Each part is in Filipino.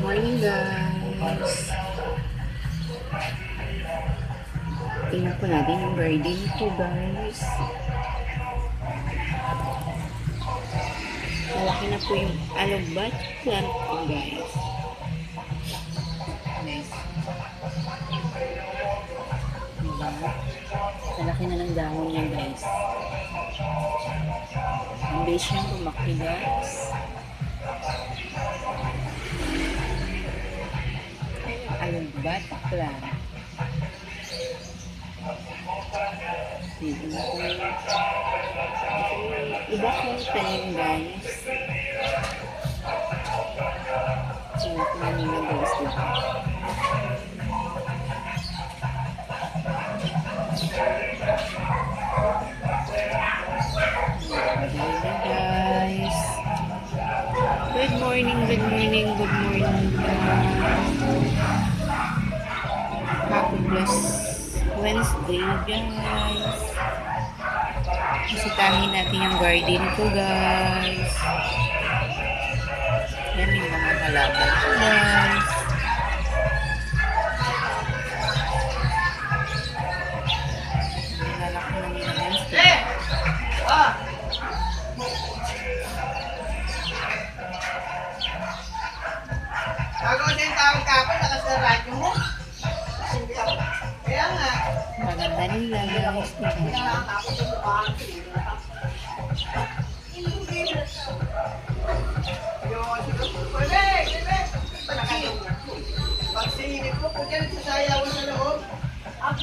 guys. Tingnan po natin yung garden ko guys. Malaki na po yung alubat plant ko guys. Guys. Diba? Malaki na ng dahon niya guys. Ang base niyang lumaki guys. Alubat plant. Dito. Iba kong tanim guys. Blessed Wednesday guys. Bisitahin natin yung garden ko guys. Yan yung mga halaman ko guys. Nilalaki na nila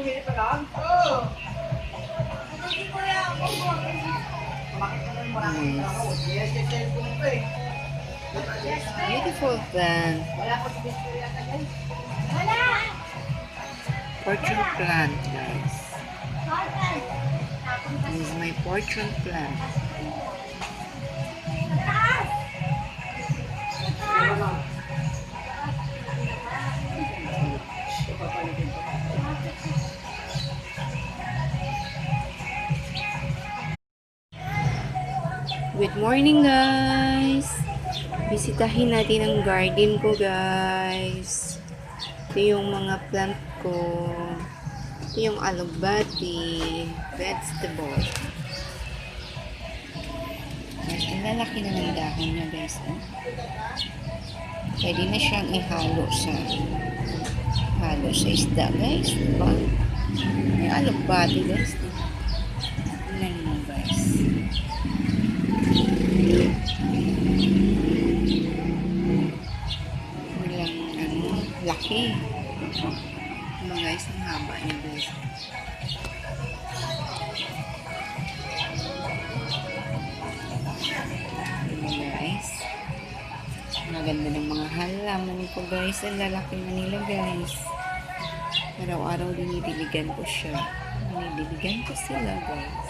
Sinilip pa lang? Oo. Kumakit ka ng maraming tao. Yes, yes, yes. Beautiful plant. Wala ko sa Victoria ka dyan. Fortune plant guys. This is my fortune plant. Good morning guys! Bisitahin natin ang garden ko guys. Ito yung mga plant ko. Ito yung alugbati, vegetable. Guys, ang lalaki na ng dahon niya guys. Oh. Pwede na siyang ihalo sa halo sa isda guys. Diba? Yung alugbati guys. Tingnan mo guys. Walang ano, laki. Ano guys, ang haba niya guys. Ano guys. Maganda ng mga halaman ko guys. Ang lalaki na guys. Araw-araw dinidiligan ko siya. Dinidiligan ko sila guys.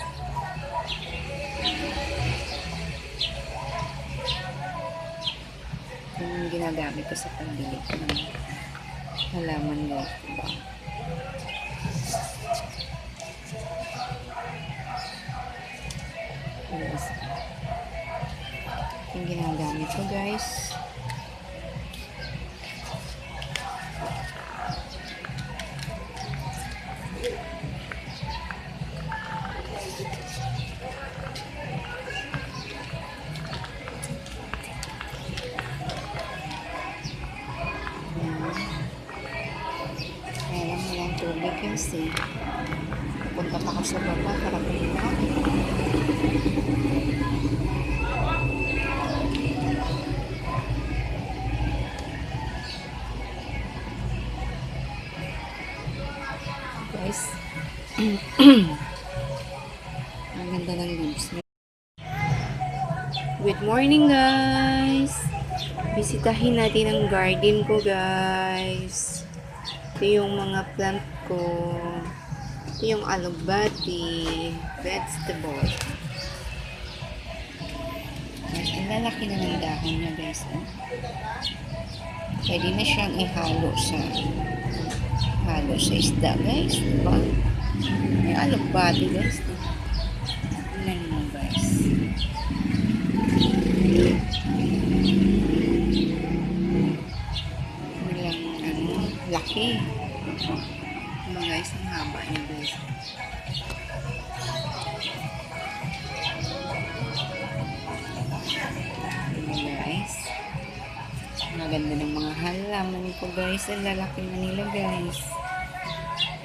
Ito yung ginagamit ko sa pagdilig ng halaman guys. Diba? Yung ginagamit ko guys. Punta pa ako sa baba para pumunta. Guys. Ang ganda ng leaves. Good morning guys! Bisitahin natin ang garden ko guys. Ito yung mga plant ko. Ito yung alugbati, vegetable. Ang lalaki na ng dahon niya guys. Oh. Pwede na siyang ihalo sa halo sa isda guys. Diba? Yung alugbati guys. Tingnan ko guys. Ang lalaki na nila guys.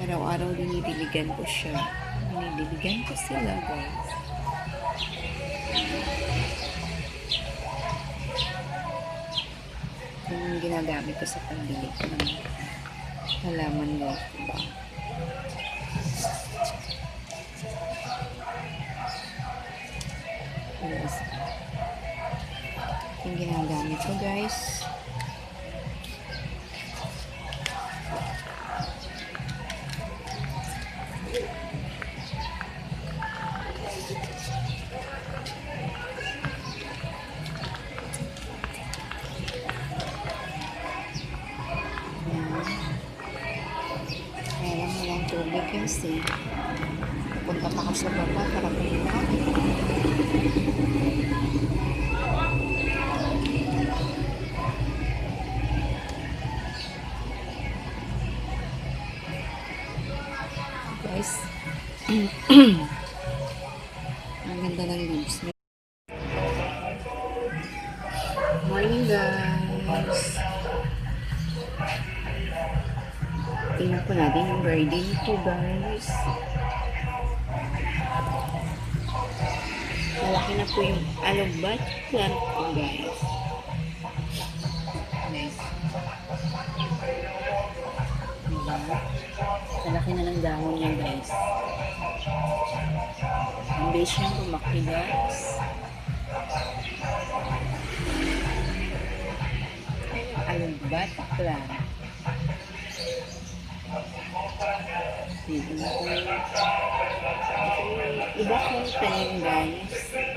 Araw-araw dinidiligan ko siya. Dinidiligan ko sila guys. Yun yung ginagamit ko sa pambili ko ng halaman guys. Diba? Yes. Yung ginagamit ko guys. Guys. Tingnan po natin yung garden ko, guys. Malaki na po yung alubat plant ko, guys. Nice. Diba? Malaki na ng dahon niya, guys. Ang base niyang lumaki, guys. Dito na po. Iba kong tanim, guys.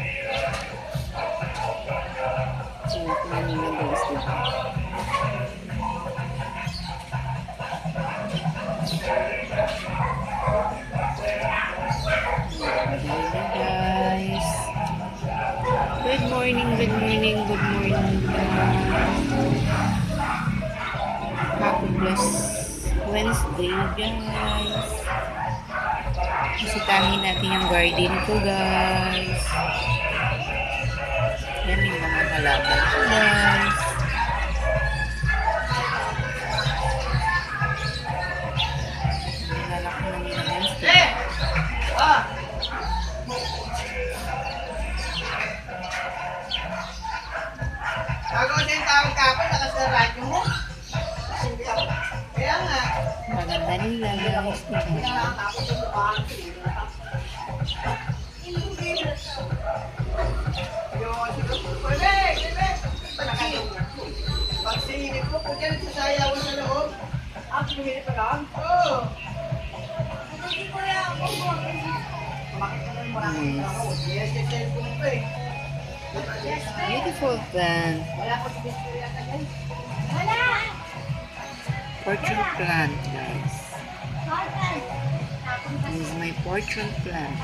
Blessed Wednesday, guys. Bisitahin natin yung garden ko, guys. Yan yung mga halaman ko, guys. Sinilip pa lang? Oo. Kumakit ka na yung marami Nice. ako. Yes, yes, yes, ko nito eh. Beautiful plant. Wala ko sa display yata yan. Fortune plant, guys. This is my fortune plant.